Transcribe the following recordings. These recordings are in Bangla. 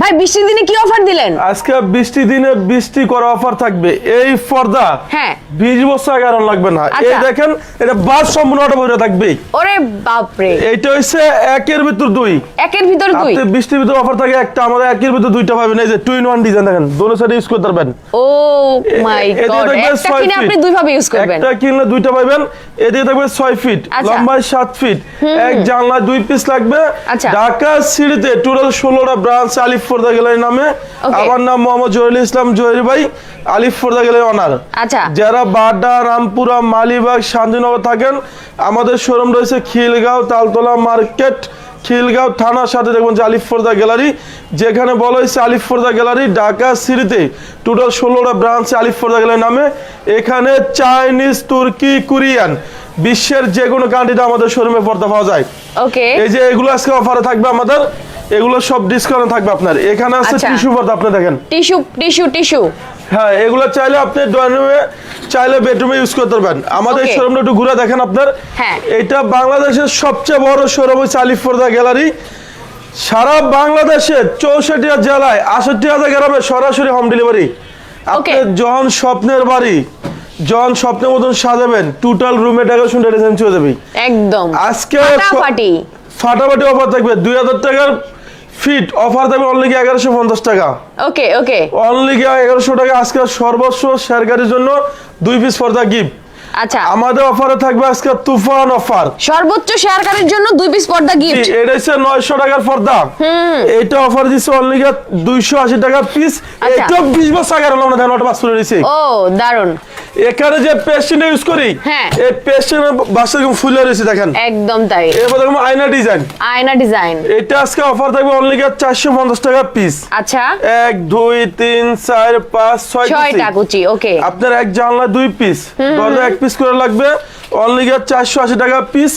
ভাই বৃষ্টির দিনে কি অফার দিলেন? আজকে বৃষ্টি দিনে বৃষ্টি করা অফার থাকবে। এই পর্দা হ্যাঁ। বিশ বছর আগে আর লাগবে না। এই আচ্ছা। দেখেন এটা বাস সম্পূর্ণ অটো ভরে থাকবে। ওরে বাপরে। এইটা হচ্ছে একের ভিতর দুই। একের ভিতর দুই? আপনি বৃষ্টির ভিতর অফার থাকে একটা আমাদের একের ভিতর দুইটা পাবেন। এই যে টু ইন ওয়ান ডিজাইন দেখেন দোনো সাইডে ইউজ করতে পারবেন। ও মাই গড একটা কিনে আপনি দুই ভাবে ইউজ করবেন। একটা কিনলে দুইটা পাবেন এদিকে থাকবে ছয় ফিট। লম্বায় সাত ফিট এক জানলা দুই পিস লাগবে। আচ্ছা। ঢাকা সিটিতে টোটাল ষোলোটা ব্রাঞ্চ আলিফ গ্যালারি নামে। আমার নাম মোহাম্মদ জহিরুল ইসলাম জহির ভাই আলিফ গ্যালারি অনার আচ্ছা। যারা বাড্ডা রামপুরা মালিবাগ শান্তিনগর থাকেন আমাদের শোরুম রয়েছে খিলগাঁও তালতলা মার্কেট খিলগাঁও থানার সাথে দেখবেন যে আলিফ ফোর্দা গ্যালারি। যেখানে বলা হয়েছে আলিফ ফোর্দা গ্যালারি ঢাকা সিটিতে। টোটাল ষোলোটা ব্রাঞ্চ আলিফ ফোর্দা গ্যালারি নামে। এখানে চাইনিজ তুর্কি কোরিয়ান বিশ্বের যে কোনো কান্ট্রিতে আমাদের শোরুমে পর্দা পাওয়া যায়। ওকে এই যে এগুলো আজকে অফারে থাকবে আমাদের। এগুলো সব ডিসকাউন্ট থাকবে আপনার। এখানে আছে আচ্ছা। টিস্যু পর্দা আপনি দেখেন। টিস্যু টিস্যু টিস্যু হ্যাঁ এগুলো চাইলে আপনি ড্রয়িং রুমে চাইলে বেডরুমে ইউজ করতে পারবেন। আমাদের. শোরুমটা একটু ঘুরে দেখেন আপনার। হ্যাঁ। এটা বাংলাদেশের সবচেয়ে বড় শোরুম হচ্ছে আলিফোর্দা গ্যালারি। সারা বাংলাদেশে চৌষট্টি জেলায় আষট্টি হাজার গ্রামে সরাসরি হোম ডেলিভারি আপনি. জন স্বপ্নের বাড়ি জন স্বপ্নের মতন সাজাবেন টোটাল রুমে ডেকোরেশন ডিজাইন চলে যাবে। একদম। আজকে ফাটাফাটি। ফাটাফাটি অফার থাকবে। দুই হাজার টাকার ফিট অফার থাকবে অনলি এগারোশো পঞ্চাশ টাকা। ওকে ওকে অনলি এগারোশো টাকা আজকে সর্বস্ব শেয়ারকারীর জন্য দুই পিস পর্দা গিফট আচ্ছা। আমাদের অফারে থাকবে আজকে তুফান অফার সর্বোচ্চ শেয়ারকারীর জন্য দুই পিস পর্দা গিফট এটা হচ্ছে নয়শো টাকার পর্দা এটা অফার দিচ্ছে অনলি দুইশো আশি টাকা পিস আচ্ছা। এটা বিশ বছর আগে আমরা ধান পাস করে দিচ্ছি ও দারুণ এখানে যে পেস্টিন ইউজ করি হ্যাঁ। এই পেস্টিন বাসা এরকম ফুলে রয়েছে দেখেন। একদম তাই। এরপর দেখুন আয়না ডিজাইন আয়না ডিজাইন এটা আজকে অফার থাকবে অনলি চারশো পঞ্চাশ টাকা পিস আচ্ছা। এক দুই তিন চার পাঁচ ছয় ছয়টা কুচি। কুচি ওকে আপনার এক জানলা দুই পিস দরজা এক পিস করে লাগবে। অনলি গিয়ে চারশো আশি টাকা পিস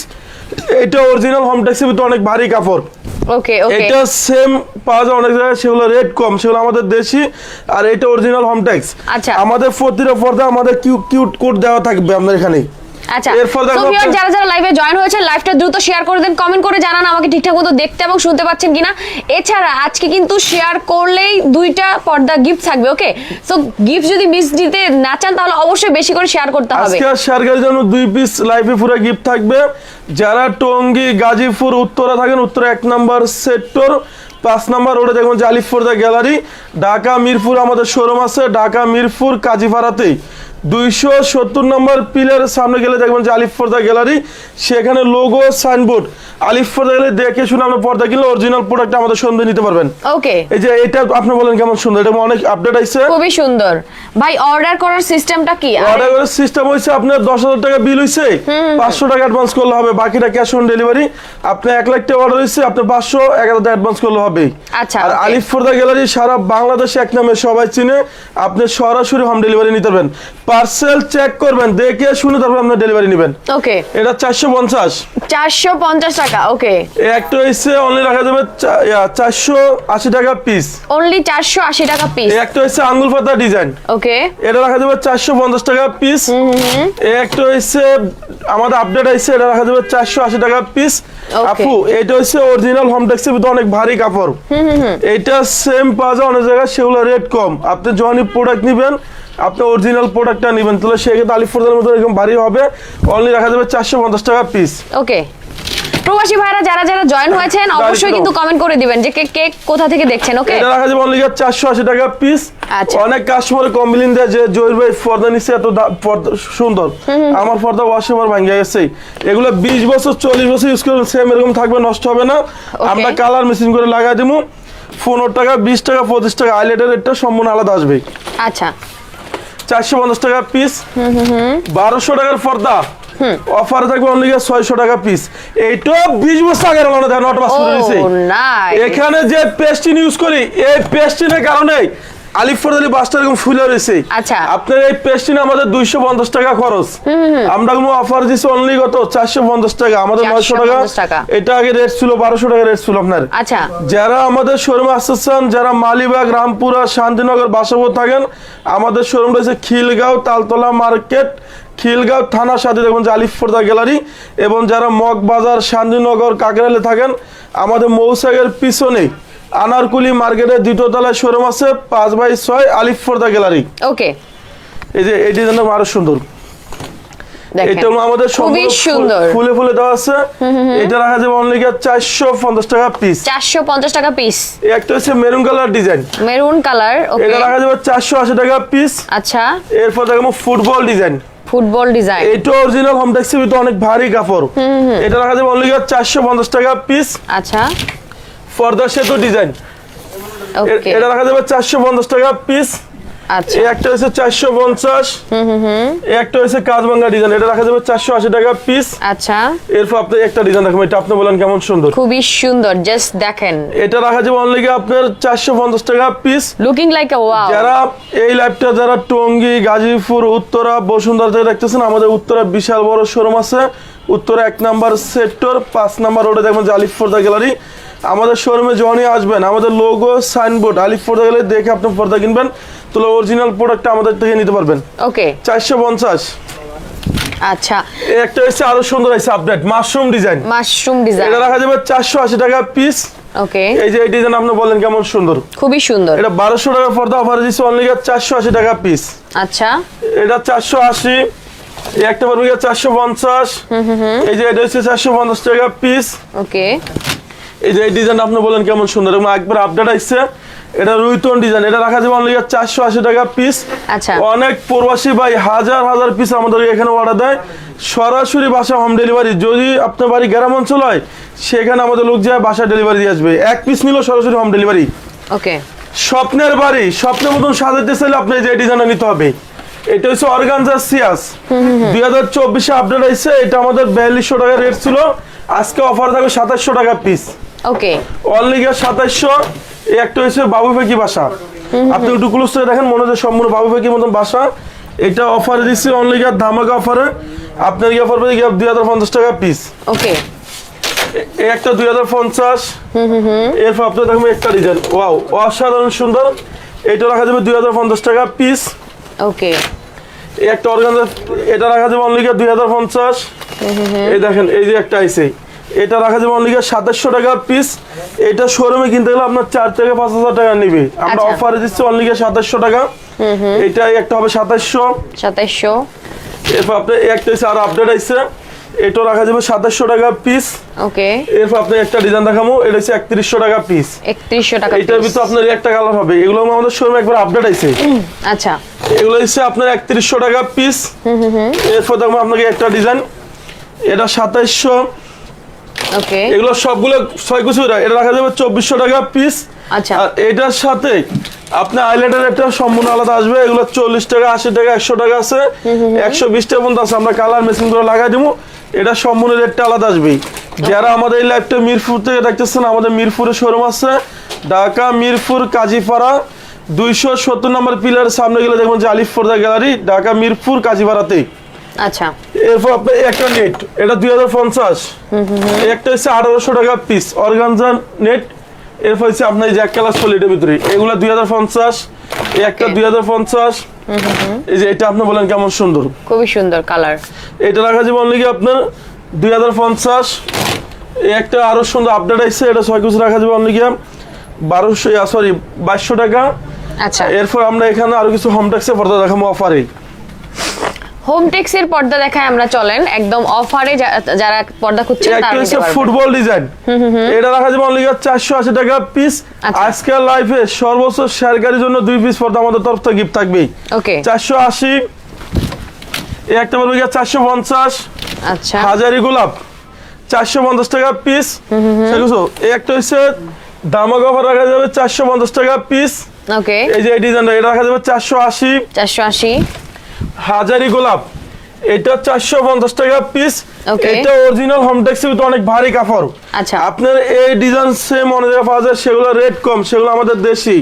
এটা অরিজিনাল হোম ট্যাক্সের ভিতরে অনেক ভারী কাপড়। ওকে ওকে এটা সেম পাওয়া যায় অনেক জায়গায় সেগুলো রেট কম সেগুলো আমাদের দেশি আর এটা অরিজিনাল হোম ট্যাক্স আচ্ছা। আমাদের প্রতিটা পর্দা আমাদের কিউট কিউট কোড দেওয়া থাকবে আপনার এখানে। আচ্ছা যারা যারা লাইভে জয়েন হয়েছে লাইভটা দ্রুত শেয়ার করে দেন কমেন্ট করে জানান আমাকে ঠিকঠাক মতো দেখতে এবং শুনতে পাচ্ছেন কিনা। এছাড়া আজকে কিন্তু শেয়ার করলেই দুইটা পর্দা গিফট থাকবে ওকে সো গিফট যদি মিস দিতে না চান তাহলে অবশ্যই বেশি করে শেয়ার করতে হবে। আজকে আর শেয়ারকারীর জন্য দুই পিস লাইফে পুরো গিফট থাকবে। যারা টঙ্গী গাজীপুর উত্তরা থাকেন উত্তরা এক নাম্বার সেক্টর পাঁচ নাম্বার রোডে দেখবেন যে আলিফুরদা গ্যালারি ঢাকা মিরপুর আমাদের শোরুম আছে ঢাকা মিরপুর কাজীপাড়াতেই। দুইশো সত্তর নম্বর পিলার সামনে গেলে দেখবেন যে আলিফুরদা গ্যালারি সেখানে লোগো সাইনবোর্ড আলিফুরদা গ্যালারি দেখে শুনে আপনি পর্দা কিনলে অরিজিনাল প্রোডাক্ট আমাদের সন্ধ্যে নিতে পারবেন। ওকে এই যে এটা আপনি বলেন কেমন সুন্দর এটা অনেক আপডেট আইছে। খুবই সুন্দর। ভাই অর্ডার করার সিস্টেমটা কি? অর্ডার করার সিস্টেম আপনার দশ হাজার টাকা বিল হয়েছে পাঁচশো টাকা অ্যাডভান্স করলে হবে বাকিটা ক্যাশ অন ডেলিভারি আপনি এক লাখ টাকা অর্ডার হয়েছে আপনি পাঁচশো এক হাজার টাকা অ্যাডভান্স করলে হবে। আচ্ছা, আর. আলিফ গ্যালারি সারা বাংলাদেশে এক নামে সবাই চিনে আপনি সরাসরি হোম ডেলিভারি নিতে পারবেন। পার্সেল চেক করবেন দেখে শুনে তারপর আপনি ডেলিভারি নেবেন। ওকে এটা চারশো পঞ্চাশ। চারশো পঞ্চাশ টাকা ওকে একটা হচ্ছে অনলি রাখা যাবে চারশো আশি টাকা পিস অনলি চারশো আশি টাকা পিস একটা হচ্ছে আঙ্গুল পাতা ডিজাইন ওকে এটা রাখা যাবে চারশো পঞ্চাশ টাকা পিস হুম একটা হচ্ছে আমাদের আপডেট আছে এটা রাখা যাবে চারশো আশি টাকা পিস আপু এটা হচ্ছে অরিজিনাল হোম ট্যাক্সের ভিতরে অনেক ভারী কাপড়। হুম হুম এটা সেম পাওয়া যায় অনেক জায়গায় সেগুলো রেট কম। আপনি যখনই প্রোডাক্ট নেবেন আপনি অরিজিনাল প্রোডাক্টটা নেবেন তাহলে সেক্ষেত্রে আলিফুরদের মতো এরকম ভারী হবে অনলি রাখা যাবে চারশো পঞ্চাশ টাকা পিস ওকে। প্রবাসী ভাইরা যারা যারা জয়েন হয়েছেন অবশ্যই কিন্তু কমেন্ট করে দিবেন যে কে কে কোথা থেকে দেখছেন ওকে? এটা রাখা যাবে অনলি চারশো আশি টাকা পিস আচ্ছা। অনেক কাস্টমার কমপ্লেন দেয় যে জহির ভাই পর্দা নিচ্ছে এত সুন্দর। আমার পর্দা ওয়াশেবার ভাঙ্গে গেছে। এগুলো বিশ বছর চল্লিশ বছর ইউজ করবেন সেম এরকম থাকবে নষ্ট হবে না। আমরা কালার মেশিন করে লাগাই দিব পনেরো টাকা বিশ টাকা পঁচিশ টাকা আইলেটের রেটটা সম্পূর্ণ আলাদা আসবে আচ্ছা। চারশো পঞ্চাশ টাকা পিস বারোশো টাকার পর্দা। অফার থাকবে অনলি ছয়শো টাকা পিস এইটা বিশ বছর আগের দেখেন নট পাস করে এখানে যে পেস্টিন ইউজ করি এই পেস্টিনের কারণে আলিফর আলী বাসটা এরকম ফুলে রয়েছে। আচ্ছা। আপনার এই পেস্টিন আমাদের দুইশো পঞ্চাশ টাকা খরচ। আমরা কোনো অফার দিচ্ছি অনলি কত চারশো পঞ্চাশ টাকা। আমাদের নয়শো টাকা। টাকা। এটা আগে রেট ছিল বারোশো টাকা রেট ছিল আপনার। আচ্ছা। যারা আমাদের শোরুমে আসতেছেন যারা মালিবাগ রামপুরা শান্তিনগর বাসাবোধ থাকেন আমাদের শোরুম রয়েছে খিলগাঁও তালতলা মার্কেট খিলগাঁও থানার সাথে দেখবেন যে আলিফোর্দা গ্যালারি এবং যারা মগবাজার শান্তিনগর কাকরালে থাকেন আমাদের মৌসাগের পিছনে আনারকুলি মার্কেটের দ্বিতীয় তলায় শোরুম আছে পাঁচ বাই ছয় আলিফ ফোর্দা গ্যালারি ওকে। এই যে এই ডিজাইনটা আরও সুন্দর। এটা আমাদের খুবই সুন্দর। ফুলে ফুলে দেওয়া আছে। এটা রাখা যাবে অনলি চারশো পঞ্চাশ টাকা পিস টাকা একটা হচ্ছে maroon colour design maroon colour okay এটা রাখা যাবে চারশো আশি টাকা পিস আচ্ছা। এরপর দেখাবো ফুটবল ডিজাইন ফুটবল ডিজাইন এটা অরিজিনাল হোম অনেক ভারী কাপড়। এটা রাখা যাবে অনলি চারশো পঞ্চাশ টাকা পিস আচ্ছা। পর্দা সেতু ডিজাইন এটা রাখা যাবে চারশো পঞ্চাশ টাকা পিস আচ্ছা। এই একটা হচ্ছে চারশো পঞ্চাশ। এই একটা হচ্ছে কাজবাঙ্গা ডিজাইন এটা রাখা যাবে চারশো আশি টাকা পিস আচ্ছা। এরপর আপনি একটা ডিজাইন দেখাবো। এটা আপনি বলেন কেমন সুন্দর। খুবই সুন্দর। জাস্ট দেখেন। এটা রাখা যাবে অনলি আপনার চারশো পঞ্চাশ টাকা পিস লুকিং লাইক ওয়াও যারা এই লাইভটা যারা টঙ্গী গাজীপুর উত্তরা বসুন্ধরা থেকে দেখতেছেন আমাদের উত্তরা বিশাল বড় শোরুম আছে। উত্তরা এক নাম্বার সেক্টর পাঁচ নাম্বার রোডে দেখবেন যে আলিফ ফোর্দা গ্যালারি আমাদের শোরুমে যখনই আসবেন। আমাদের লোগো সাইনবোর্ড আলিফ ফোর্দা গ্যালারি দেখে আপনি পর্দা কিনবেন। তো অরিজিনাল প্রোডাক্টটা আমাদের থেকে নিতে পারবেন। ওকে চারশো পঞ্চাশ। আচ্ছা। একটা হচ্ছে আরও সুন্দর হয়েছে update mushroom design mushroom design এটা রাখা যাবে চারশো আশি টাকা পিস ওকে এই যে এই ডিজাইন আপনি বলেন কেমন সুন্দর। খুবই সুন্দর। এটা বারোশো টাকা পর্দা অফার দিচ্ছে অনলি চারশো আশি টাকা পিস আচ্ছা। এটা চারশো আশি। একটা পারবে চারশো পঞ্চাশ। এই যে এটা হচ্ছে চারশো পঞ্চাশ টাকা পিস ওকে এই যে এই ডিজাইন আপনি বলেন কেমন সুন্দর এবং একবার আপডেট আসছে এটা রুইতন ডিজাইন এটা রাখা যাবে অনলি চারশো আশি টাকা পিস আচ্ছা। অনেক প্রবাসী ভাই হাজার হাজার পিস আমাদের এখানে অর্ডার দেয়। সরাসরি বাসা হোম ডেলিভারি যদি আপনার বাড়ি গ্রাম অঞ্চল হয় সেখানে আমাদের লোক যায় বাসা ডেলিভারি দিয়ে আসবে। এক পিস নিলেও সরাসরি হোম ডেলিভারি ওকে। স্বপ্নের বাড়ি স্বপ্নের মতন সাজাতে চাইলে আপনি যে ডিজাইনটা নিতে হবে এটা হচ্ছে অর্গানজা সিয়াস। দুই হাজার চব্বিশে আপডেট আসছে এটা আমাদের বিয়াল্লিশশো টাকা রেট ছিল। আজকে অফার থাকবে সাতাশশো টাকা পিস ওকে অনলি গিয়ে সাতাশশো এই একটা হচ্ছে বাবু ফেকি বাসা। আপনি একটু ক্লোজ করে দেখেন মনে হচ্ছে সম্পূর্ণ বাবু ফেকির মতন বাসা। এটা অফারে দিচ্ছি অনলি ধামাকা অফারে আপনার গিয়ে অফার পেয়ে গিয়ে দুই হাজার পঞ্চাশ টাকা পিস ওকে এই একটা দুই হাজার পঞ্চাশ। এরপর আপনার দেখবেন একটা ডিজাইন ওয়াও অসাধারণ সুন্দর। এটা রাখা যাবে দুই হাজার পঞ্চাশ টাকা পিস ওকে এই একটা অর্গানজা এটা রাখা যাবে অনলি দুই হাজার পঞ্চাশ। এই দেখেন এই যে একটা আইসে এটা রাখা যাবে অনলি সাতাশশো টাকা পিস এটা শোরুমে কিনতে গেলে আপনার চার থেকে পাঁচ হাজার টাকা নিবে। আমরা আচ্ছা। অফারে দিচ্ছি অনলি সাতাশশো টাকা। এটা একটা হবে সাতাশশো। সাতাইশশো এরপর আপনার একটা আরও আপডেট আইসে এটা রাখা যাবে সাতাশশো টাকা পিস ওকে। এরপর আপনি একটা ডিজাইন দেখাবো এটা হচ্ছে একত্রিশশো টাকা পিস একত্রিশশো টাকা এটার। ভিতরে আপনার একটা কালার হবে। এগুলো আমাদের শোরুমে একবার আপডেট আইছে। আচ্ছা। এগুলো হচ্ছে আপনার একত্রিশশো টাকা পিস এরপর দেখব আপনাকে একটা ডিজাইন এটা সাতাইশশো ওকে এগুলো সবগুলো ছয় কুচি এটা রাখা যাবে চব্বিশশো টাকা পিস আচ্ছা। আর এটার সাথে আপনি আইল্যান্ডের একটা সম্পূর্ণ আলাদা আসবে। এগুলো চল্লিশ টাকা আশি টাকা একশো টাকা আছে। একশো বিশ টাকা পর্যন্ত আছে। আমরা কালার মেশিন করে লাগাই দিব। এটা সম্পূর্ণ রেটটা আলাদা আসবে যারা আমাদের এই লাইভটা মিরপুর থেকে দেখতেছেন আমাদের মিরপুরে শোরুম আছে। ঢাকা মিরপুর কাজীপাড়া। দুইশো সত্তর নম্বর পিলারের সামনে গেলে দেখবেন যে আলিফ ফোর্দা গ্যালারি ঢাকা মিরপুর কাজীপাড়াতেই। আচ্ছা। এরপর আপনার একটা নেট এটা দুই হাজার পঞ্চাশ। একটা হচ্ছে আঠারোশো টাকা পিস অর্গানজা নেট এরপর হচ্ছে আপনার এই যে এক কালার সলিডের ভিতরে এগুলো দুই হাজার পঞ্চাশ একটা দুই হাজার পঞ্চাশ। এই যে এটা আপনি বলেন কেমন সুন্দর? খুবই সুন্দর কালার এটা রাখা যাবে অনলি আপনার দুই হাজার পঞ্চাশ। একটা আরও সুন্দর আপডেট আসছে এটা ছয় কিছু রাখা যাবে অনলি বারোশো সরি বাইশশো টাকা। আচ্ছা। এরপর আমরা এখানে আরও কিছু হোম ট্যাক্সে পর্দা দেখাবো অফারে হোম টেক্সের পর্দা দেখায় আমরা চলেন। একদম অফারে যারা পর্দা খুঁজছেন একটা তারা হচ্ছে নিতে পারবেন। ফুটবল ডিজাইন এটা রাখা যাবে অনলি চারশো আশি টাকা পিস। আজকের লাইফে সর্বোচ্চ শেয়ারকারীর জন্য দুই পিস পর্দা আমাদের তরফ থেকে গিফট থাকবেই। ওকে চারশো আশি। এই একটা বলবে চারশো পঞ্চাশ। আচ্ছা। হাজারি গোলাপ। চারশো পঞ্চাশ টাকা পিস এই একটা হচ্ছে দামা কভার রাখা যাবে চারশো পঞ্চাশ টাকা পিস ওকে এই যে এই ডিজাইনটা এটা রাখা যাবে চারশো আশি। চারশো আশি। হাজারি গোলাপ। এটা চারশো পঞ্চাশ টাকা পিস এটা অরিজিনাল হোম ট্যাক্সির অনেক ভারী কাপড়। আচ্ছা। আপনার এই ডিজাইন সেম অনেক জায়গায় পাওয়া যায় সেগুলো রেট কম সেগুলো আমাদের দেশি।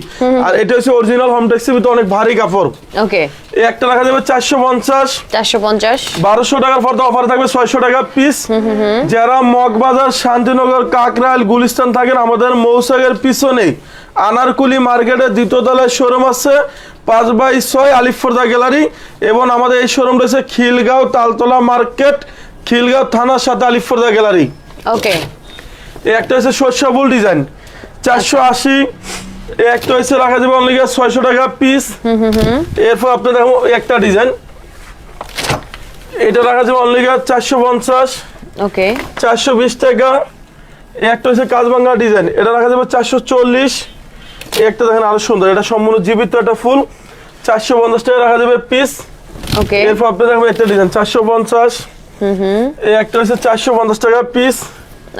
আর এটা হচ্ছে অরিজিনাল হোম ট্যাক্সির ভিতরে অনেক ভারী কাপড়। ওকে এই একটা রাখা যাবে চারশো পঞ্চাশ। চারশো পঞ্চাশ। বারোশো টাকার পর্দা অফার থাকবে ছয়শো টাকা পিস যারা মগবাজার শান্তিনগর কাকরাইল গুলিস্তান থাকেন আমাদের মৌসাগের পিছনে আনারকুলি মার্কেটের দ্বিতীয় তলায় শোরুম আছে পাঁচ বাই ছয় আলিফর্দা গ্যালারি এবং আমাদের এই শোরুম রয়েছে খিলগাঁও তালতলা মার্কেট খিলগাঁও থানার সাথে আলিফর্দা গ্যালারি। ওকে। একটা হচ্ছে সর্ষাবুল ডিজাইন চারশো আশি একটা হচ্ছে রাখা যাবে অনলি ছয়শো টাকা পিস এরপর আপনি দেখো একটা ডিজাইন। এটা রাখা যাবে অনলি চারশো পঞ্চাশ ওকে। চারশো বিশ টাকা। একটা হচ্ছে কাজবাঙ্গা ডিজাইন এটা রাখা যাবে চারশো চল্লিশ। একটা দেখেন আরও সুন্দর। এটা সম্পূর্ণ জীবিত একটা ফুল। চারশো পঞ্চাশ টাকা রাখা যাবে পিস ওকে এরপর আপনি দেখবেন একটা ডিজাইন চারশো পঞ্চাশ। এই একটা হচ্ছে চারশো পঞ্চাশ টাকা পিস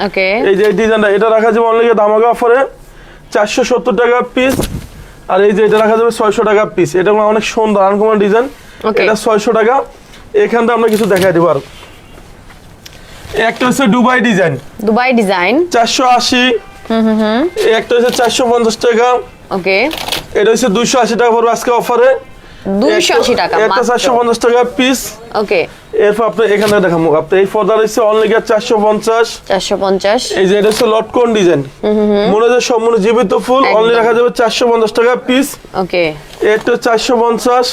ওকে এই যে ডিজাইনটা এটা রাখা যাবে অনলি দামাগা অফারে চারশো সত্তর টাকা পিস আর এই যে এটা রাখা যাবে ছয়শো টাকা পিস এটা অনেক সুন্দর আনকমন ডিজাইন এটা ছয়শো টাকা। এখান থেকে আমরা কিছু দেখাই দিব আর। একটা হচ্ছে দুবাই ডিজাইন দুবাই ডিজাইন চারশো আশি। একটা হচ্ছে চারশো পঞ্চাশ টাকা। ওকে। এটা হচ্ছে দুইশো আশি টাকা পড়বে আজকে অফারে দুইশো আশি টাকা একটা চারশো পঞ্চাশ টাকা পিস ওকে। এরপর আপনি এখানে দেখাবো। আপনি এই পর্দা রয়েছে অনলি চারশো পঞ্চাশ। চারশো পঞ্চাশ। এই যে এটা হচ্ছে লটকন ডিজাইন মনে সম্পূর্ণ জীবিত ফুল একদম। অনলি রাখা যাবে চারশো পঞ্চাশ টাকা পিস ওকে। চারশো পঞ্চাশ।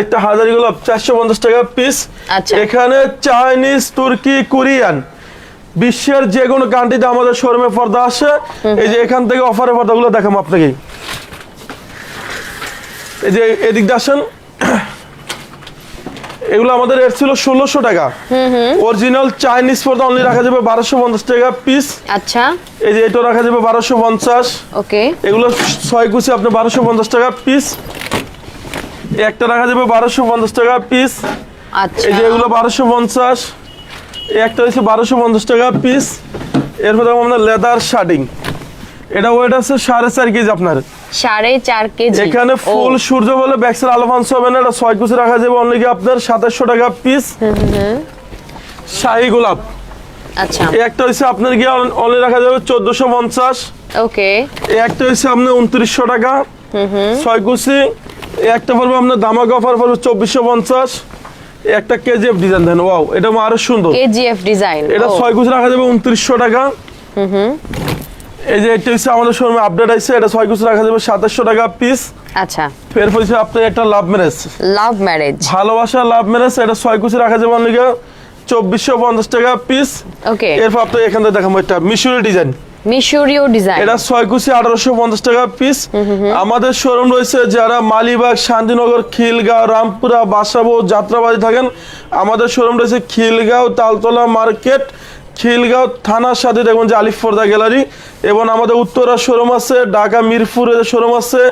একটা হাজারি গোলাপ চারশো পঞ্চাশ টাকা পিস আচ্ছা। এখানে চাইনিজ তুর্কি কোরিয়ান বিশ্বের যে কোনো কান্ট্রিতে আমাদের শোরুমে পর্দা আসে। এই যে এখান থেকে অফারের পর্দাগুলো দেখাবো আপনাকে। এই যে এদিক দিয়ে আসেন। এগুলো আমাদের রেট ছিল ষোলোশো টাকা। অরিজিনাল চাইনিজ পর্দা অনলি রাখা যাবে বারোশো পঞ্চাশ টাকা পিস আচ্ছা। এই যে এটা রাখা যাবে বারোশো পঞ্চাশ। ওকে এগুলো ছয় কুচি আপনি বারোশো পঞ্চাশ টাকা পিস একটা রাখা যাবে বারোশো পঞ্চাশ টাকা পিস আচ্ছা। এই যে এগুলো বারোশো পঞ্চাশ। একটা হচ্ছে বারোশো পঞ্চাশ টাকা পিস এরপর দেখো আপনার লেদার শার্টিং এটা ওয়েট আছে সাড়ে চার কেজি আপনার। সাড়ে চার কেজি। এখানে ফুল সূর্য বলে ব্যাক্সের আলো ফান্স হবে না এটা ছয় কুচি রাখা যাবে অনলি আপনার সাতাশশো টাকা পিস শাহি গোলাপ। আচ্ছা। একটা হচ্ছে আপনার গিয়ে অনলি রাখা যাবে চোদ্দশো পঞ্চাশ। ওকে। একটা হচ্ছে আপনার উনত্রিশশো টাকা। ছয় কুচি। একটা পড়বে আপনার দামাক অফার পড়বে চব্বিশশো পঞ্চাশ। একটা কেজিএফ ডিজাইন দেন ওয়াও এটা আরও সুন্দর। কেজিএফ ডিজাইন এটা ছয় কুচি রাখা যাবে উনত্রিশশো টাকা। এই যে এটা হচ্ছে আমাদের শোরুমে আপডেট আছে এটা ছয় কুচি রাখা যাবে সাতাশশো টাকা পিস আচ্ছা। ফের হচ্ছে আপনার একটা লাভ ম্যারেজ লাভ ম্যারেজ ভালোবাসা লাভ ম্যারেজ এটা ছয় কুচি রাখা যাবে অনেকে চব্বিশশো পঞ্চাশ টাকা পিস ওকে এরপর আপনি এখান থেকে দেখাবো একটা মিশরি ডিজাইন মিশরীয় ডিজাইন এটা ছয় কুচি আঠারোশো পঞ্চাশ টাকা পিস আমাদের শোরুম রয়েছে যারা মালিবাগ শান্তিনগর খিলগাঁও রামপুরা বাসাবো যাত্রাবাড়ি থাকেন। আমাদের শোরুম রয়েছে খিলগাঁও তালতলা মার্কেট খিলগাঁও থানার সাথে দেখুন যে আলিফর্দা গ্যালারি এবং আমাদের উত্তরা শোরুম আছে ঢাকা মিরপুরে শোরুম আছে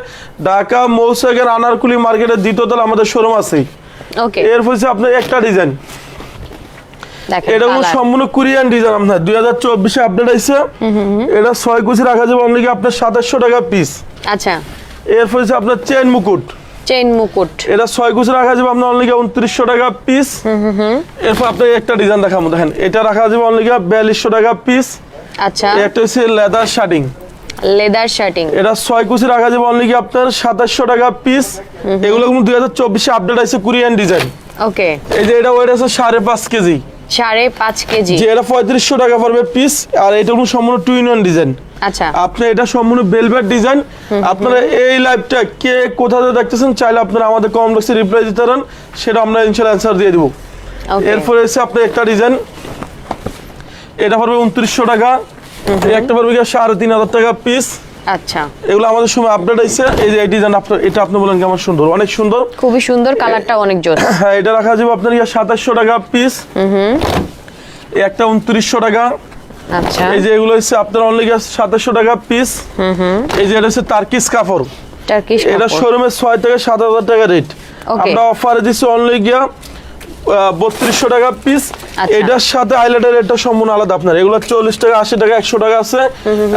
ঢাকা মৌসাগের আনারকুলি মার্কেটের দ্বিতীয়তলা আমাদের শোরুম আছে ওকে এর হচ্ছে আপনার একটা ডিজাইন এটা সম্পূর্ণ কোরিয়ান ডিজাইন আপনার। দুই হাজার চব্বিশে আপডেট আছে এটা ছয় কুচি রাখা যাবে অনলি আপনার সাতাশশো টাকা পিস আচ্ছা। এরপর হচ্ছে আপনার চেন মুকুট। চেইন মুকুট। এটা ছয় কুচি রাখা যাবে আপনার অনলি উনত্রিশশো টাকা পিস এরপর আপনার একটা ডিজাইন দেখাবো দেখেন। এটা রাখা যাবে অনলি বিয়াল্লিশশো টাকা পিস আচ্ছা। একটা হচ্ছে লেদার শার্টিং লেদার শার্টিং এটা ছয় কুচি রাখা যাবে অনলি আপনার সাতাশশো টাকা পিস এগুলো কিন্তু দুই হাজার চব্বিশে আপডেট আছে কোরিয়ান ডিজাইন ওকে এই যে এটা ওয়েট আছে সাড়ে পাঁচ কেজি। সাড়ে পাঁচ কেজি। এটা পঁয়ত্রিশশো টাকা পড়বে পিস আর এটা কোনো সম্পূর্ণ টু ইন ওয়ান ডিজাইন আচ্ছা। আপনি এটা সম্পূর্ণ বেলভেট ডিজাইন আপনারা এই লাইভটা কে কোথা থেকে দেখতেছেন চাইলে আপনারা আমাদের কম বক্সে রিপ্লাই দিতে পারেন সেটা আমরা ইনশাল্লাহ অ্যান্সার দিয়ে দিব। এরপরে এসে আপনার একটা ডিজাইন এটা পড়বে উনত্রিশশো টাকা। একটা পড়বে সাড়ে তিন হাজার টাকা পিস আচ্ছা। এগুলো আমাদের সময় আপডেট আছে এই যে এই ডিজাইন আপনার এটা আপনি বলেন কেমন সুন্দর অনেক সুন্দর। খুবই সুন্দর কালারটা অনেক জোর হ্যাঁ এটা রাখা যাবে আপনার ইয়ে সাতাশশো টাকা পিস এই একটা উনত্রিশশো টাকা। আচ্ছা। এই যে এগুলো হচ্ছে আপনার অনলি সাতাশশো টাকা পিস এই যে এটা হচ্ছে তার্কিস কাপড়। টার্কিশ এটা শোরুমে ছয় থেকে সাত হাজার টাকা রেট. আমরা অফারে দিচ্ছি অনলি গিয়া বত্রিশশো টাকা পিস আচ্ছা। এটার সাথে আইলেটের রেটটা সম্পূর্ণ আলাদা আপনার। এগুলো চল্লিশ টাকা আশি টাকা একশো টাকা আছে।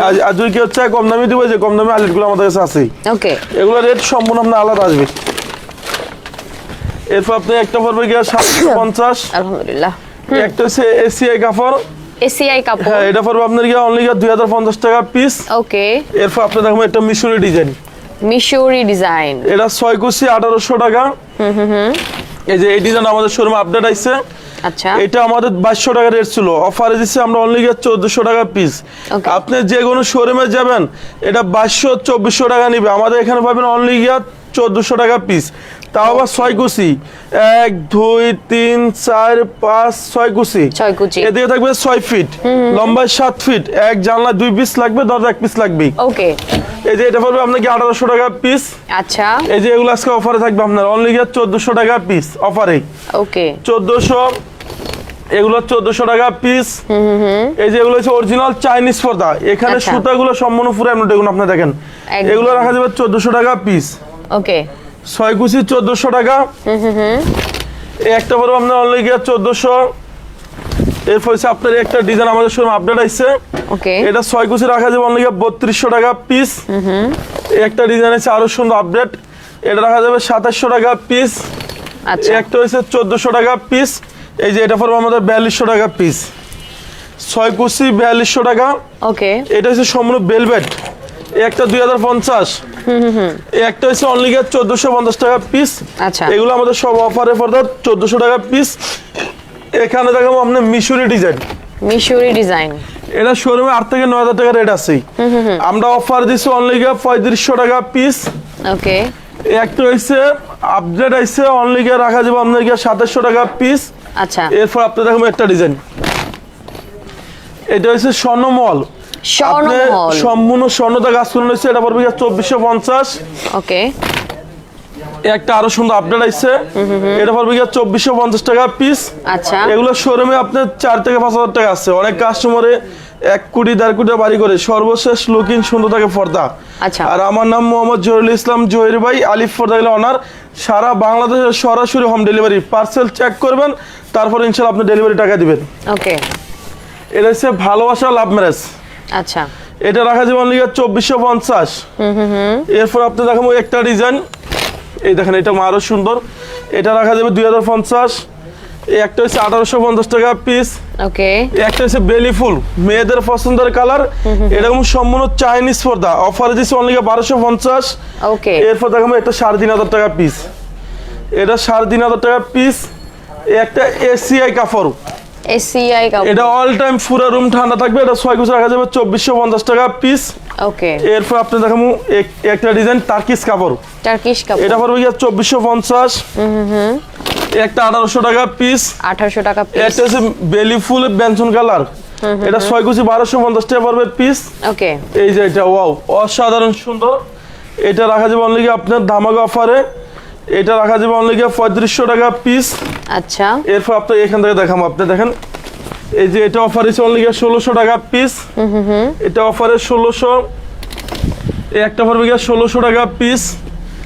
আর- যদি কেউ চায় কম দামি দিব যে কম দামি আইলেটগুলো আমাদের কাছে আছে এগুলো রেট সম্পূর্ণ আপনার আলাদা আসবে। এরপর আপনি একটা পড়বে গিয়া সাতশো পঞ্চাশ। আলহামদুলিল্লাহ। একটা হচ্ছে এসিআই কাপড়। এসিআই কাপড়? হ্যাঁ এটা পড়বে আপনার গিয়া অনলি গিয়া দুই হাজার পঞ্চাশ টাকা পিস ওকে এরপর আপনি দেখবেন একটা মিশরি ডিজাইন মিশরি ডিজাইন এটা ছয় কুচি আঠারোশো টাকা। এই যে এই ডিজাইন আমাদের শোরুমে আপডেট আইছে। আচ্ছা। এটা আমাদের বাইশশো টাকা রেট ছিল। অফারে দিচ্ছে আমরা অনলি গিয়ে চোদ্দশো টাকা পিস আপনি যে কোনো শোরুমে যাবেন এটা বাইশশো চব্বিশশো টাকা নিবে। আমাদের এখানে পাবেন অনলি গিয়া চোদ্দশো টাকা পিস তাও আবার ছয় কুচি। এক দুই তিন চার পাঁচ ছয় কুচি। ছয় কুচি। এদিকে থাকবে ছয় ফিট লম্বায় সাত ফিট এক জানলা দুই পিস লাগবে দরজা এক পিস লাগবে ওকে এই যে এটা পড়বে আপনাকে আঠারোশো টাকা পিস আচ্ছা। এই যে এগুলো আজকে অফারে থাকবে আপনার। অনলি গিয়ে চোদ্দশো টাকা পিস অফারে ওকে চোদ্দশো এগুলো চোদ্দশো টাকা পিস হুম হুম এই যে এগুলো হচ্ছে অরিজিনাল চাইনিজ পর্দা। এখানে আচ্ছা। সুতাগুলো সম্পূর্ণ পুরো এমন দেখুন আপনি দেখেন। এগুলো রাখা যাবে চোদ্দশো টাকা পিস ওকে ছয় কুচি চোদ্দশো টাকা। এই একটা পড়বে আপনার অনলি গিয়ে চোদ্দশো। এরপর হচ্ছে আপনার একটা ডিজাইন আমাদের শোরুম আপডেট আসছে ওকে এটা ছয় কুচি রাখা যাবে অনলি বত্রিশশো টাকা পিস এই একটা ডিজাইন আছে আরও সুন্দর আপডেট এটা রাখা যাবে সাতাশশো টাকা পিস আচ্ছা। একটা হচ্ছে চোদ্দশো টাকা পিস এই যে এটা পড়বে আমাদের বিয়াল্লিশশো টাকা পিস ছয় কুচি বিয়াল্লিশশো টাকা। ওকে এটা হচ্ছে সম্পূর্ণ বেলভেট একটা দুই হাজার পঞ্চাশ। একটা হচ্ছে অনলি চোদ্দশো পঞ্চাশ টাকা পিস আচ্ছা। এগুলো আমাদের সব অফারে পড়বে চোদ্দশো টাকা পিস এখানে দেখাবো আপনার মিশরি ডিজাইন। মিশরি ডিজাইন। এটা শোরুমে আট থেকে নয় হাজার টাকা রেট আছে আমরা অফার দিচ্ছি অনলি পঁয়ত্রিশশো টাকা পিস ওকে একটা হয়েছে আপডেট আইছে অনলি রাখা যাবে আপনার গিয়ে সাতাশশো টাকা পিস আচ্ছা। এরপর আপনি দেখুন একটা ডিজাইন এটা হচ্ছে স্বর্ণমল সম্পূর্ণ স্বর্ণতা গাছ করে নিচ্ছে এটা পড়বে চব্বিশশো পঞ্চাশ। ওকে একটা আরও সুন্দর আপডেট আইছে। এটা পড়বে গিয়ে চব্বিশশো পঞ্চাশ টাকা পিস আচ্ছা। এগুলো শোরুমে আপনার চার থেকে পাঁচ হাজার টাকা আছে। অনেক কাস্টমারে এক কোটি দেড় কোটি বাড়ি করে। সর্বশেষ লুকিং সুন্দর থাকে পর্দা। আচ্ছা। আর আমার নাম মোহাম্মদ জহিরুল ইসলাম জহির ভাই আলিফ পর্দা গেলে অনার সারা বাংলাদেশের সরাসরি হোম ডেলিভারি পার্সেল চেক করবেন। তারপর ইনশাল্লাহ আপনি ডেলিভারি টাকা দিবেন। ওকে এটা হচ্ছে ভালোবাসা লাভ ম্যারেজ আচ্ছা। এটা রাখা যাবে অনলি চব্বিশশো পঞ্চাশ। এরপর আপনি দেখাবো একটা ডিজাইন এই দেখেন এটা আরও সুন্দর। এটা রাখা যাবে দুই হাজার পঞ্চাশ। একটা হচ্ছে আঠারোশো পঞ্চাশ টাকা পিস ওকে। একটা হচ্ছে বেলি ফুল মেয়েদের পছন্দের কালার এরকম সম্পূর্ণ চাইনিজ পর্দা। অফার দিচ্ছে অনলি বারোশো পঞ্চাশ। ওকে। এরপর দেখাবো একটা সাড়ে তিন হাজার টাকা পিস এটা সাড়ে তিন হাজার টাকা পিস একটা এসিআই কাপড়। এসিআই কাপড়। এটা অল টাইম পুরো রুম ঠান্ডা থাকবে এটা ছয় কুচি রাখা যাবে চব্বিশশো পঞ্চাশ টাকা পিস ওকে এরপর আপনি এক- একটা ডিজাইন টার্কিস কাপড়। টার্কিশ কাপড়। এটা পড়বে গিয়ে চব্বিশশো পঞ্চাশ। একটা আঠারোশো টাকা পিস 1800 টাকা পিস একটা হচ্ছে বেলি ফুল বেনসন কালার এটা ছয় কুচি বারোশো পঞ্চাশ টাকা পড়বে পিস ওকে এই যে এটা ওয়াও অসাধারণ সুন্দর। এটা রাখা যাবে অনলি আপনার ধামাকা অফারে এটা রাখা যাবে অনলি পঁয়ত্রিশশো টাকা পিস আচ্ছা। এরপর আপনি এখান থেকে দেখাবো আপনি দেখেন। এই যে এটা অফার আছে অনলি ষোলোশো টাকা পিস এটা অফারে ষোলোশো। একটা পড়বে গিয়ে ষোলোশো টাকা পিস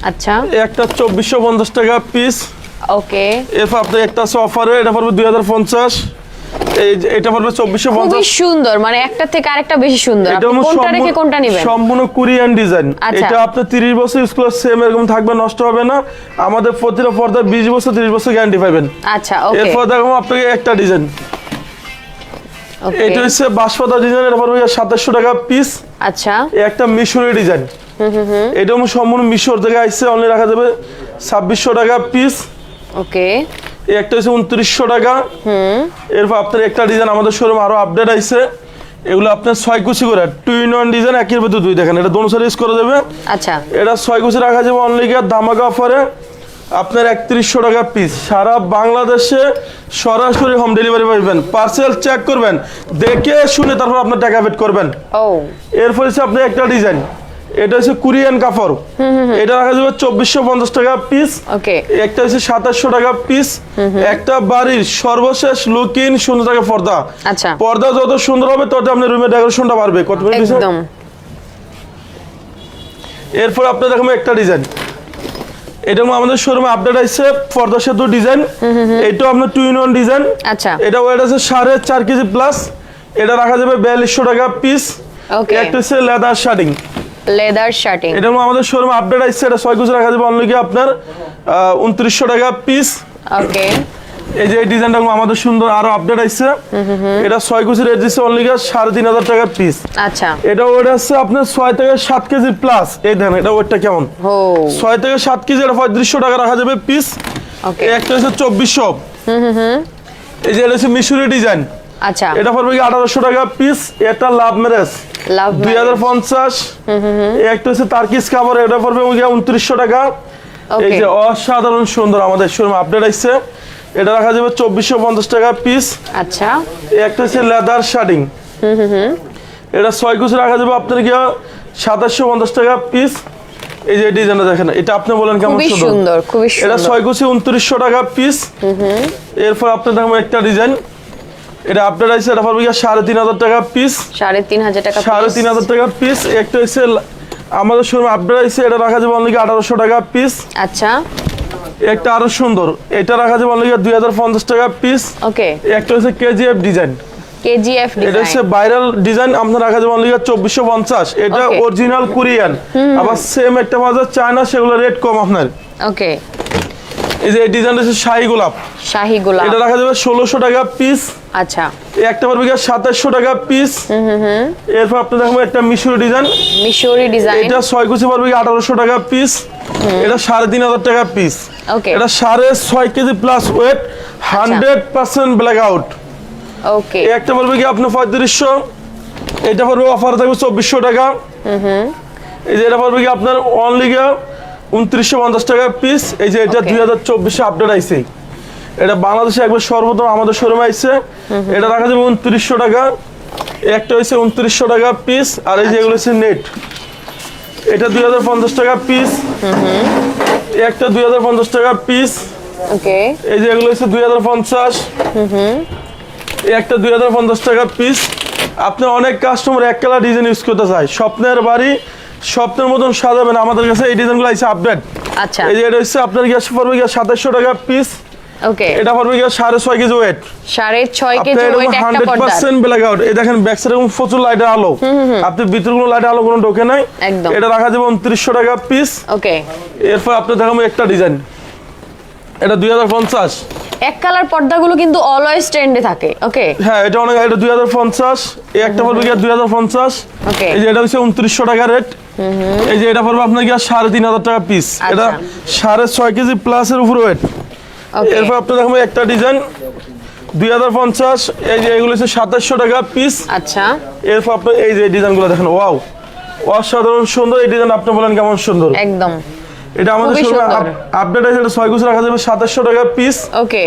আচ্ছা। একটা চব্বিশশো পঞ্চাশ টাকা পিস ওকে এরপর আপনি একটা আছে অফারে এটা পড়বে দুই হাজার পঞ্চাশ। এটা পড়বে খুবই সুন্দর মানে একটা থেকে আরেকটা বেশি সুন্দর। কোনটা রেখে কোনটা নেবেন? সম্পূর্ণ কোরিয়ান ডিজাইন। আচ্ছা। এটা আপনি 30 বছর ইউজ করলে সেম এরকম থাকবে নষ্ট হবে না। আমাদের প্রতিটা পর্দা 20 বছর 30 বছর গ্যারান্টি পাবেন। আচ্ছা ওকে এরপর দেখো আপনাকে একটা ডিজাইন এটা হচ্ছে বাঁশপাতা ডিজাইন এটা পড়বে 2700 টাকা পিস আচ্ছা। একটা মিশরি ডিজাইন এটা সম্পূর্ণ মিশর থেকে অনলি রাখা যাবে 2600 টাকা পিস ওকে একটা হচ্ছে উনত্রিশশো টাকা। এরপর আপনার একটা ডিজাইন আমাদের শোরুম আরও আপডেট আইছে। এগুলো আপনার ছয় কুচি করে টু ইন ওয়ান ডিজাইন একের ভিতরে দুই দেখেন এটা দোনো সাইড ইউজ করা যাবে। আচ্ছা। এটা ছয় কুচি রাখা যাবে অনলি গিয়ে ধামাকা অফারে আপনার একত্রিশশো টাকা পিস সারা বাংলাদেশে সরাসরি হোম ডেলিভারি পাবেন। পার্সেল চেক করবেন দেখে শুনে তারপর আপনার টাকা পেড করবেন। এরপর হচ্ছে আপনি একটা ডিজাইন এটা হচ্ছে কোরিয়ান কাপড়। এটা রাখা যাবে চব্বিশশো পঞ্চাশ টাকা পিস একটা হচ্ছে সাতাশশো টাকা পিস একটা বাড়ির সর্বশেষ লুকিং সুন্দর থাকে পর্দা। আচ্ছা। পর্দা যত সুন্দর হবে তত আপনার রুমের ডেকোরেশনটা বাড়বে। কত এরপর আপনার দেখুন একটা ডিজাইন এটা আমাদের শোরুমে আপডেট আসছে পর্দা সেতু ডিজাইন এটাও আপনার টু ইন ওয়ান ডিজাইন আচ্ছা। এটা ওয়েট আছে সাড়ে চার কেজি প্লাস এটা রাখা যাবে বিয়াল্লিশশো টাকা পিস একটা হচ্ছে লেদার শার্টিং লেদার শার্টিং। এটা আমাদের শোরুমে আপডেট আসছে এটা ছয় কেজি রাখা যাবে অনলি আপনার উনত্রিশশো টাকা পিস ওকে। এই যে এই ডিজাইনটা আমাদের সুন্দর আরও আপডেট আসছে এটা ছয় কুচি রেট দিচ্ছে অনলি সাড়ে তিন হাজার টাকার পিস আচ্ছা। এটা ওয়েট আছে আপনার ছয় থেকে সাত কেজি প্লাস এই দেখেন এটা ওয়েটটা কেমন? ও। ছয় থেকে সাত কেজি এটা পঁয়ত্রিশশো টাকা রাখা যাবে পিস ওকে। একটা হচ্ছে চব্বিশশো এই যে এটা হচ্ছে মিশরি ডিজাইন আচ্ছা। এটা পড়বে কি আঠারোশো টাকা পিস এটা লাভ ম্যারেজ লাভ দুই হাজার পঞ্চাশ একটা হচ্ছে তার্কিস কাপড় এটা পড়বে উনত্রিশশো টাকা. এই যে অসাধারণ সুন্দর আমাদের শোরুম আপডেট আসছে। এটা রাখা যাবে চব্বিশশো পঞ্চাশ টাকা পিস আচ্ছা। একটা হচ্ছে লেদার শার্টিং এটা ছয় কুচি রাখা যাবে আপনার কি সাতাশশো পঞ্চাশ টাকা পিস এই যে ডিজাইনটা দেখেন এটা আপনি বলেন কেমন খুবই সুন্দর। এটা ছয় কুচি উনত্রিশশো টাকা পিস এরপর আপনার দেখুন একটা ডিজাইন এটা আপনার আছে এটা পারবে সাড়ে তিন হাজার টাকা পিস সাড়ে তিন হাজার টাকা সাড়ে তিন হাজার টাকা পিস একটা হচ্ছে আমাদের শোরুম আপডেট আছে এটা রাখা যাবে অনলি আঠারোশো টাকা পিস আচ্ছা। একটা আরও সুন্দর। এটা রাখা যাবে অনলি দুই হাজার পঞ্চাশ টাকা পিস ওকে। একটা হচ্ছে কেজিএফ ডিজাইন কেজিএফ এটা হচ্ছে ভাইরাল ডিজাইন আপনার রাখা যাবে অনলি এটা অরিজিনাল কোরিয়ান আবার সেম একটা বাজার চায়না সেগুলো রেট কম আপনার। ওকে। এই যে ডিজাইনটা হচ্ছে শাহি গোলাপ। শাহি গোলাপ। এটা রাখা যাবে ষোলোশো টাকা পিস আচ্ছা। একটা গিয়ে সাতাশশো টাকা পিস এরপর আপনি দেখবেন একটা মিশরি ডিজাইন মিশরি ডিজাইন এটা ছয় কুচি পারবে আঠারোশো টাকা পিস এটা সাড়ে তিন হাজার টাকা পিস ওকে এটা সাড়ে ছয় KG plus weight hundred percent black out okay একটা পড়বে কি আপনার পঁয়ত্রিশশো। এটা পড়বে অফার থাকবে চব্বিশশো টাকা। এই যে এটা পড়বে কি আপনার অনলি গিয়ে উনত্রিশশো পঞ্চাশ টাকা পিস এই যে এটা Okay. দুই হাজার চব্বিশে আপডেট আইছে। এটা বাংলাদেশে একবার সর্বপ্রথম আমাদের শোরুমে আইছে। এটা রাখা যাবে উনত্রিশশো টাকা। একটা হচ্ছে উনত্রিশশো টাকা পিস আর এই যে এগুলো হচ্ছে নেট এটা দুই হাজার পঞ্চাশ টাকা পিস একটা দুই হাজার পঞ্চাশ টাকা পিস ওকে। এই যে এগুলো হচ্ছে দুই হাজার পঞ্চাশ। এই একটা দুই হাজার পঞ্চাশ টাকা পিস আপনি অনেক কাস্টমার এক কালার ডিজাইন ইউজ করতে চায়। স্বপ্নের বাড়ি স্বপ্নের মতন সাজাবেন। আমাদের কাছে এই ডিজাইনগুলো আছে আপডেট আচ্ছা। এই যে এটা হচ্ছে আপনার গ্যাস পড়বে গিয়ে সাতাশশো টাকা পিস ওকে এটা পড়বে কেজি ওয়েট সাড়ে ছয় কেজি ওয়েট একটা ব্ল্যাক আউট এই দেখেন ব্যাক সাইড প্রচুর লাইটের আলো। আপনি ভিতর কোনো লাইটের আলো কোনো ঢোকে নাই। একদম। এটা রাখা যাবে উনত্রিশশো টাকা পিস ওকে এরপর আপনি দেখাবো একটা ডিজাইন এটা দুই হাজার পঞ্চাশ। এক কালার পর্দাগুলো কিন্তু অলওয়েজ ট্রেন্ডে থাকে। ওকে হ্যাঁ এটা অনেক এটা দুই হাজার পঞ্চাশ। এই একটা পড়বে গিয়ে দুই হাজার পঞ্চাশ। Okay. এই যে এটা হচ্ছে উনত্রিশশো টাকা রেট এই যে এটা পড়বে আপনার তিন হাজার টাকা পিস এটা সাড়ে ছয় কেজি প্লাসের উপর ওয়েট ওকে এরপর আপনি দেখবেন একটা ডিজাইন দুই হাজার পঞ্চাশ এই যে এগুলো হচ্ছে সাতাশশো টাকা পিস আচ্ছা। এরপর আপনি এই যে ডিজাইনগুলো দেখেন ওয়াও অসাধারণ সুন্দর এই ডিজাইন আপনি বলেন কেমন সুন্দর? একদম। এটা আমাদের শোরুমে আপডেট আছে এটা ছয় গুছ রাখা যাবে সাতাশশো টাকা পিস ওকে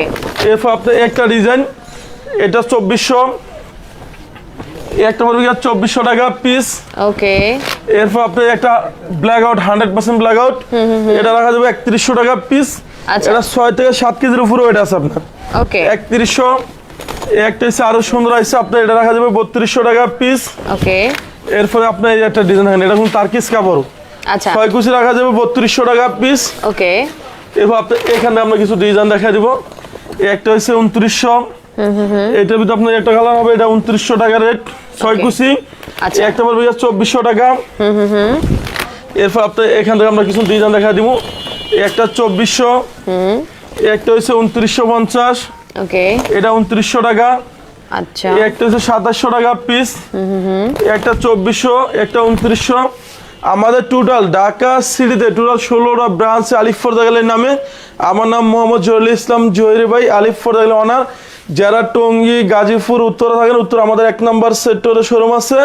এরপর আপনি একটা ডিজাইন এটা চব্বিশশো। একটা পড়বে চব্বিশশো টাকা পিস ওকে এরপর আপনি একটা black out hundred percent black out এটা রাখা যাবে একত্রিশশো টাকা পিস। এটা ছয় থেকে সাত কেজির উপরে ওইটা আছে আপনার। ওকে একত্রিশশো একটা হচ্ছে আরও সুন্দর আছে আপনার এটা রাখা যাবে বত্রিশশো টাকা পিস ওকে এরপরে আপনার এই একটা ডিজাইন দেখেন এটা কোনো তার্কিস কাপড়। আচ্ছা। ছয় কুচি রাখা যাবে বত্রিশশো টাকা পিস ওকে এরপর আপনি এখানে আমরা কিছু ডিজাইন দেখা দিব। একটা হচ্ছে উনত্রিশশো। এটার ভিতরে আপনার একটা কালার হবে এটা উনত্রিশশো টাকা রেট ছয়. কুচি। আচ্ছা। একটা পড়বে চব্বিশশো টাকা। হুম হুম হুম। এরপর আপনি এখান থেকে আমরা কিছু ডিজাইন দেখা দিব। একটা চব্বিশশো একটা হচ্ছে উনত্রিশশো পঞ্চাশ ওকে। এটা উনত্রিশশো টাকা। আচ্ছা। একটা হচ্ছে সাতাশশো টাকা পিস একটা চব্বিশশো একটা উনত্রিশশো। আমাদের টোটাল ঢাকা সিটিতে টোটাল ষোলোটা ব্রাঞ্চ আলিফ ফরদাগালের নামে। আমার নাম মোহাম্মদ জহুরুল ইসলাম জহির ভাই আলিফ ফরদাগাল অনার যারা টঙ্গী গাজীপুর উত্তরে থাকেন উত্তর আমাদের এক নম্বর সেক্টরে শোরুম আছে।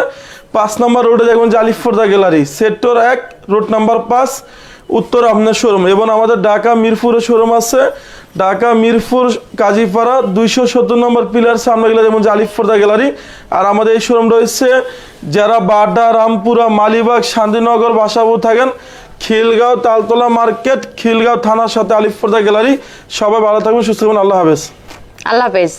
পাঁচ নম্বর রোডে দেখবেন যে আলিফ ফরদা গ্যালারি সেক্টর এক রোড নাম্বার পাঁচ। উত্তর আপনার শোরুম এবং আমাদের ঢাকা মিরপুরে শোরুম আছে। ঢাকা মিরপুর কাজীপাড়া দুইশো সত্তর নম্বর পিলার সামনে গেলে যেমন যে আলিফ গ্যালারি আর আমাদের এই শোরুম রয়েছে যারা বাড্ডা রামপুরা মালিবাগ শান্তিনগর বাসাবু থাকেন খিলগাঁও তালতলা মার্কেট খিলগাঁও থানার সাথে আলিফ ফোর্দা গ্যালারি সবাই ভালো থাকবেন সুস্থ থাকবেন। আল্লাহ হাফেজ। আল্লাহ হাফেজ।